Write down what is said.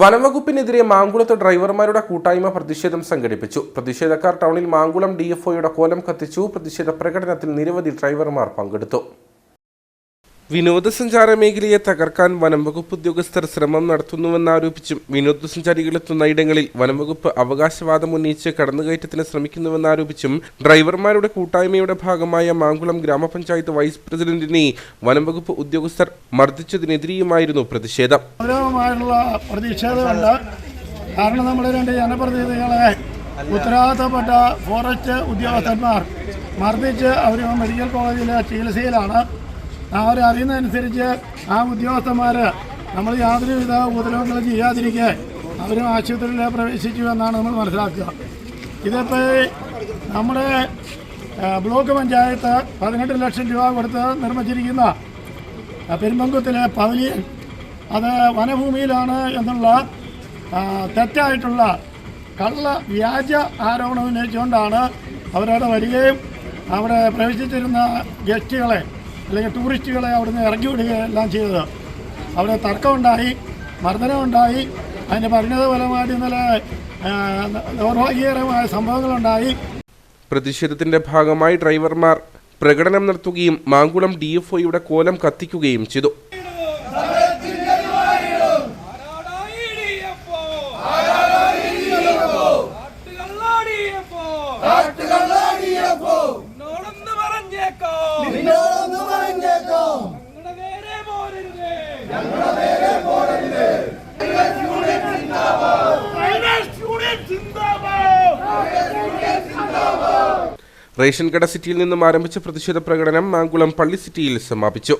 വനംവകുപ്പിനെതിരെ മാങ്കുളത്ത് ഡ്രൈവർമാരുടെ കൂട്ടായ്മ പ്രതിഷേധം സംഘടിപ്പിച്ചു. പ്രതിഷേധക്കാർ ടൗണിൽ മാങ്കുളം ഡിഎഫ്ഒയുടെ കോലം കത്തിച്ചു. പ്രതിഷേധ പ്രകടനത്തിൽ നിരവധി ഡ്രൈവർമാർ പങ്കെടുത്തു. വിനോദസഞ്ചാര മേഖലയെ തകർക്കാൻ വനംവകുപ്പ് ഉദ്യോഗസ്ഥർ ശ്രമം നടത്തുന്നുവെന്നാരോപിച്ചും വിനോദസഞ്ചാരികളെത്തുന്ന ഇടങ്ങളിൽ വനംവകുപ്പ് അവകാശവാദം ഉന്നയിച്ച് കടന്നുകയറ്റത്തിന് ശ്രമിക്കുന്നുവെന്നാരോപിച്ചും ഡ്രൈവർമാരുടെ കൂട്ടായ്മയുടെ ഭാഗമായ മാങ്കുളം ഗ്രാമപഞ്ചായത്ത് വൈസ് പ്രസിഡന്റിനെ വനംവകുപ്പ് ഉദ്യോഗസ്ഥർ മർദ്ദിച്ചതിനെതിരെയുമായിരുന്നു പ്രതിഷേധം. കാരണം നമ്മുടെ രണ്ട് ജനപ്രതിനിധികളെ ഉത്തരവാദിത്തപ്പെട്ട ഫോറസ്റ്റ് ഉദ്യോഗസ്ഥന്മാർ മർദ്ദിച്ച് അവർ മെഡിക്കൽ കോളേജിലെ ചികിത്സയിലാണ്. അവരറിയുന്നതനുസരിച്ച് ആ ഉദ്യോഗസ്ഥന്മാർ നമ്മൾ യാതൊരുവിധ ഉപദ്രവങ്ങളും ചെയ്യാതിരിക്കെ അവരും ആശുപത്രിയിൽ പ്രവേശിച്ചു എന്നാണ് നമ്മൾ മനസ്സിലാക്കുക. ഇതിപ്പോൾ നമ്മുടെ ബ്ലോക്ക് പഞ്ചായത്ത് പതിനെട്ട് ലക്ഷം രൂപ കൊടുത്ത് നിർമ്മിച്ചിരിക്കുന്ന പെരുമ്പങ്കുത്തിലെ പവലിയൻ അത് വനഭൂമിയിലാണ് എന്നുള്ള തെറ്റായിട്ടുള്ള കള്ള വ്യാജ ആരോപണം ഉന്നയിച്ചുകൊണ്ടാണ് അവരവിടെ വരികയും അവിടെ പ്രവേശിച്ചിരുന്ന ഗസ്റ്റുകളെ അല്ലെങ്കിൽ ടൂറിസ്റ്റുകളെ അവിടുന്ന് ഇറങ്ങി വിടുകയും എല്ലാം ചെയ്തത്. അവിടെ തർക്കമുണ്ടായി മർദ്ദനമുണ്ടായി അതിന്റെ പരിണിത ഫലമായിട്ട് ഇന്നലെ ദൗർഭാഗ്യകരമായ സംഭവങ്ങളുണ്ടായി. പ്രതിഷേധത്തിന്റെ ഭാഗമായി ഡ്രൈവർമാർ പ്രകടനം നടത്തുകയും മാങ്കുളം ഡിഎഫ്ഒയുടെ കോലം കത്തിക്കുകയും ചെയ്തു. റേഷൻ കട സിറ്റിയിൽ നിന്നും ആരംഭിച്ച പ്രതിഷേധ പ്രകടനം മാങ്കുളം പള്ളി സിറ്റിയിൽ സമാപിച്ചു.